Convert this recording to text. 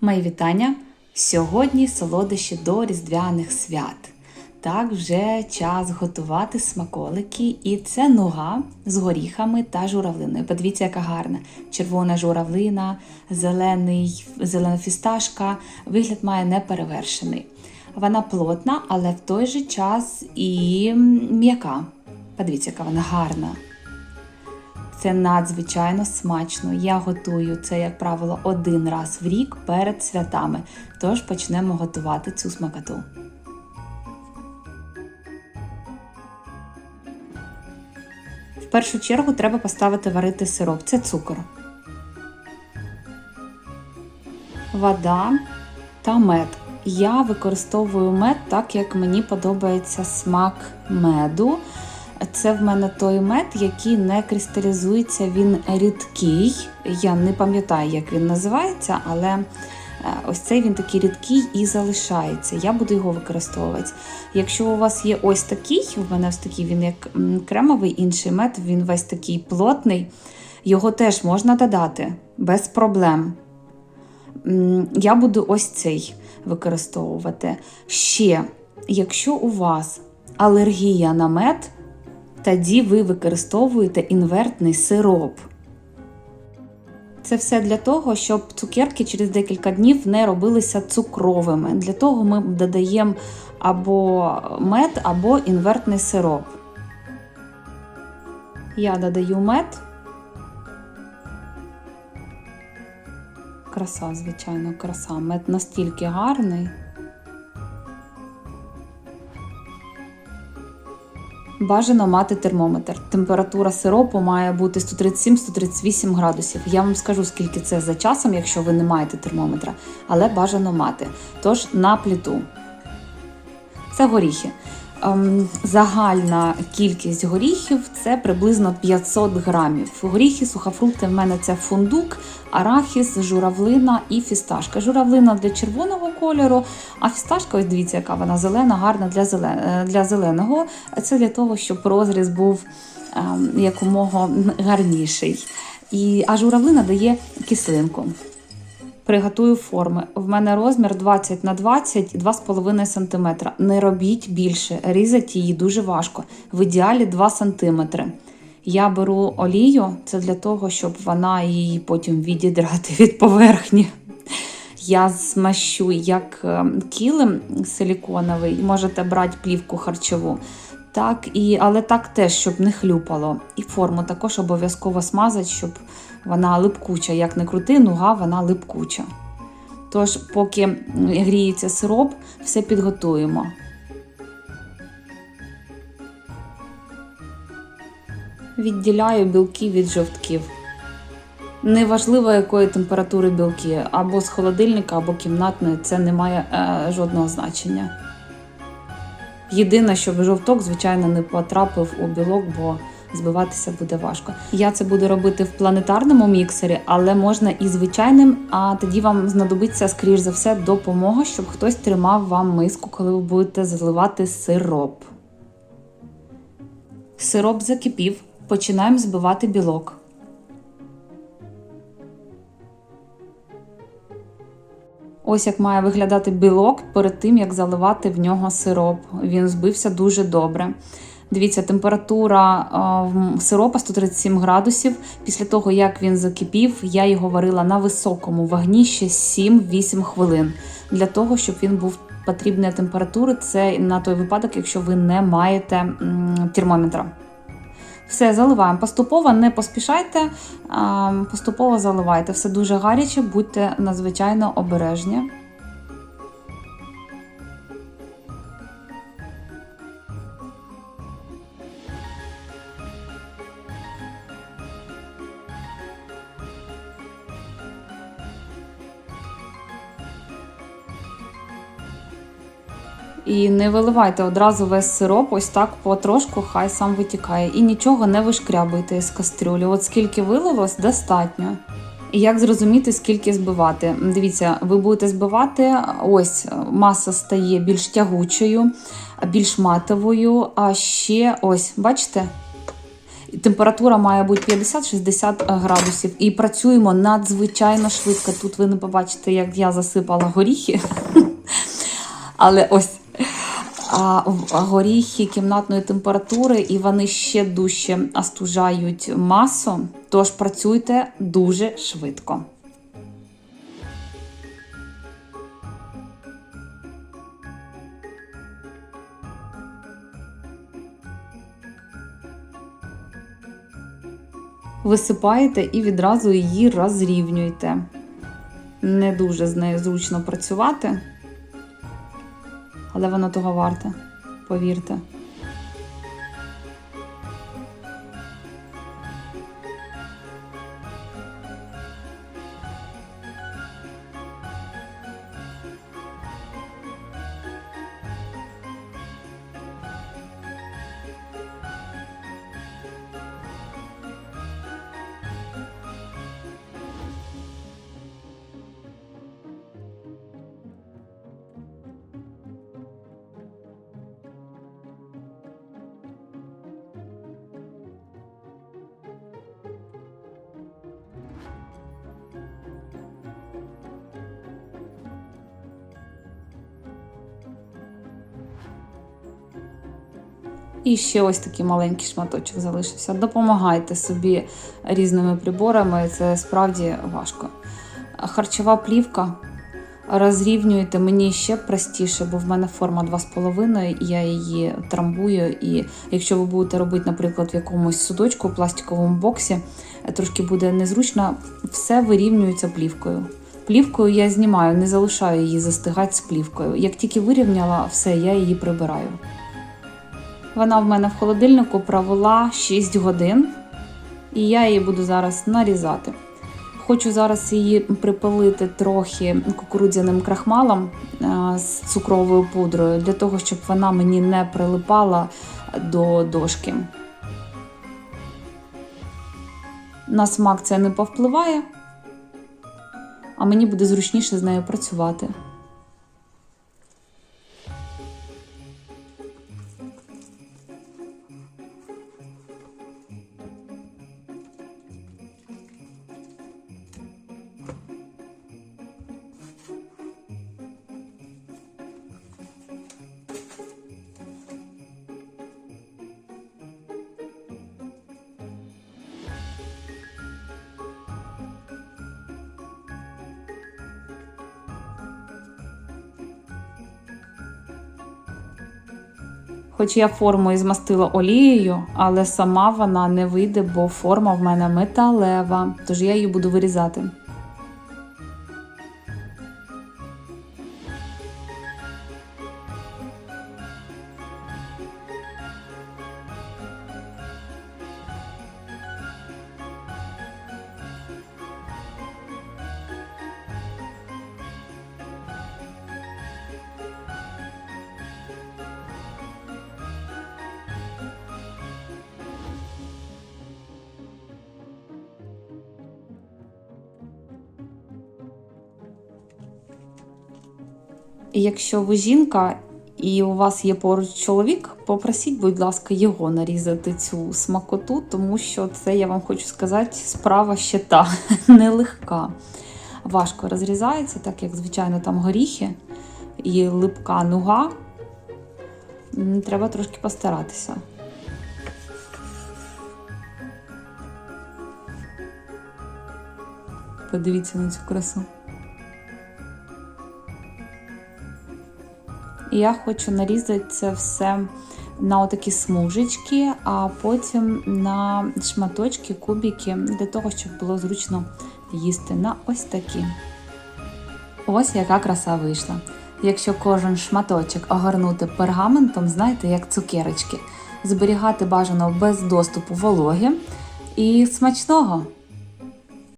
Мої вітання! Сьогодні солодощі до Різдвяних свят. Так, вже час готувати смаколики, і це нуга з горіхами та журавлиною. Подивіться, яка гарна. Червона журавлина, зелений, зелена фісташка. Вигляд має неперевершений. Вона плотна, але в той же час і м'яка. Подивіться, яка вона гарна. Це надзвичайно смачно. Я готую це, як правило, один раз в рік перед святами. Тож почнемо готувати цю смакоту. В першу чергу треба поставити варити сироп. Це цукор. Вода та мед. Я використовую мед так, як мені подобається смак меду. Це в мене той мед, який не кристалізується, він рідкий. Я не пам'ятаю, як він називається, але е, ось цей він такий рідкий і залишається. Я буду його використовувати. Якщо у вас є ось такий, в мене ось такий він як кремовий інший мед, він весь такий плотний, його теж можна додати без проблем. Я буду ось цей використовувати. Ще, якщо у вас алергія на мед, тоді ви використовуєте інвертний сироп. Це все для того, щоб цукерки через декілька днів не робилися цукровими. Для того ми додаємо або мед, або інвертний сироп. Я додаю мед. Краса, звичайно, краса. Мед настільки гарний. Бажано мати термометр. Температура сиропу має бути 137-138 градусів. Я вам скажу, скільки це за часом, якщо ви не маєте термометра, але бажано мати. Тож на пліту. Це горіхи. Ем, загальна кількість горіхів це приблизно 500 грамів. Горіхи, сухофрукти в мене це фундук, арахіс, журавлина і фісташка. Журавлина для червоного кольору, а фісташка, ось дивіться, яка вона зелена, гарна для зелен... для зеленого. Це для того, щоб розріз був ем, якомога гарніший. І, А журавлина дає кислинку. Приготую форми. В мене розмір 20 на 20 2,5 см. Не робіть більше, різати її дуже важко. В ідеалі 2 см. Я беру олію, це для того, щоб вона її потім відідрати від поверхні. Я змащу як килим силіконовий, можете брати плівку харчову. Так, і, Але так теж, щоб не хлюпало. І форму також обов'язково смазати, щоб вона липкуча. Як не крути, нуга, вона липкуча. Тож, поки гріється сироп, все підготуємо. Відділяю білки від жовтків. Неважливо, якої температури білки, або з холодильника, або кімнатної, це не має е, жодного значення. Єдине, щоб жовток, звичайно, не потрапив у білок, бо збиватися буде важко. Я це буду робити в планетарному міксері, але можна і звичайним, а тоді вам знадобиться, скоріш за все, допомога, щоб хтось тримав вам миску, коли ви будете заливати сироп. Сироп закипів, починаємо збивати білок. Ось як має виглядати білок перед тим, як заливати в нього сироп. Він збився дуже добре. Дивіться, температура сиропа 137 градусів. Після того, як він закипів, я його варила на високому вогні ще 7-8 хвилин. Для того, щоб він був потрібної температури, це на той випадок, якщо ви не маєте термометра. Все, заливаємо. Поступово не поспішайте, поступово заливайте. Все дуже гаряче, будьте надзвичайно обережні. І не виливайте одразу весь сироп, ось так потрошку, хай сам витікає. І нічого не вишкрябуйте з кастрюлі. От скільки вилилось, достатньо. І як зрозуміти, скільки збивати? Дивіться, ви будете збивати, ось маса стає більш тягучою, більш матовою, а ще ось, бачите? Температура має бути 50-60 градусів. І працюємо надзвичайно швидко. Тут ви не побачите, як я засипала горіхи. Але ось горіхи кімнатної температури, і вони ще дужче остужають масу. Тож працюйте дуже швидко. Висипаєте і відразу її розрівнюєте. Не дуже з нею зручно працювати, але воно того варте, повірте. І ще ось такий маленький шматочок залишився. Допомагайте собі різними приборами, це справді важко. Харчова плівка розрівнюєте мені ще простіше, бо в мене форма 2,5, я її трамбую. І якщо ви будете робити, наприклад, в якомусь судочку, пластиковому боксі, трошки буде незручно, все вирівнюється плівкою. Плівкою я знімаю, не залишаю її застигати з плівкою. Як тільки вирівняла, все, я її прибираю. Вона в мене в холодильнику провела 6 годин, і я її буду зараз нарізати. Хочу зараз її припилити трохи кукурудзяним крахмалом е, з цукровою пудрою, для того, щоб вона мені не прилипала до дошки. На смак це не повпливає, а мені буде зручніше з нею працювати. Хоч я форму і змастила олією, але сама вона не вийде, бо форма в мене металева, тож я її буду вирізати. І якщо ви жінка і у вас є поруч чоловік, попросіть, будь ласка, його нарізати цю смакоту, тому що це, я вам хочу сказати, справа ще та нелегка. Важко розрізається, так як, звичайно, там горіхи і липка нуга. Треба трошки постаратися. Подивіться на цю красу. Я хочу нарізати це все на отакі смужечки, а потім на шматочки, кубики, для того, щоб було зручно їсти на ось такі. Ось яка краса вийшла. Якщо кожен шматочок огорнути пергаментом, знаєте, як цукерочки, зберігати бажано без доступу вологи і смачного!